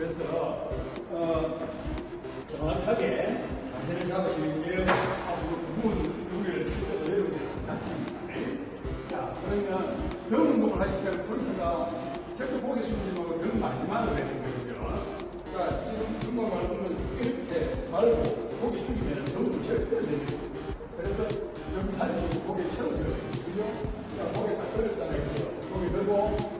그래서 어, 정확하게 자세를 잡으시는 게 누군 누구를 칠 때도 여러분들 같습니다. 자 그러면 등 운동을 하실 때는 골프가 절대 고개 숙이지 말고 등 마지막으로 했으면 되죠. 그러니까 지금 중간 말고는 이렇게 말고 고개 숙이면 등을 절대 내리고 그래서 등 살리고 고개 채워줘야 돼요. 그죠? 자 고개 딱 걸렸잖아요. 그죠? 고개 들고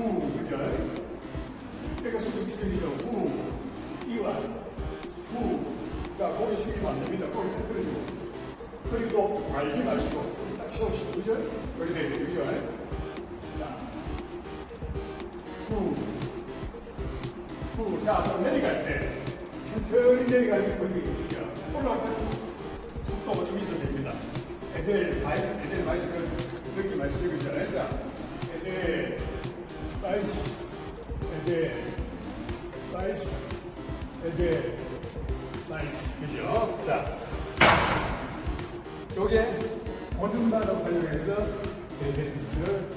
후, 그죠? 그러니까 수직적이죠. 후, 이완, 후. 자, 고개 숙이면 안 됩니다. 고개 딱 들어주고. 그리고 말지 마시고, 딱 세우시고, 그죠? 그렇게 돼요. 그죠? 자, 후, 후. 자, 그럼 내려갈 때, 천천히 내려가는 거기, 그죠? 올라가면 속도가 좀 있어야 됩니다. 에델, 마이스, 에델, 마이스는 그렇게 말씀드리고 있잖아요. 자, 에 델, 마이스, 에델, 마이스, 에델, 마이스. 그죠? 자, 요게 보증바닥 활용해서 에델 피트를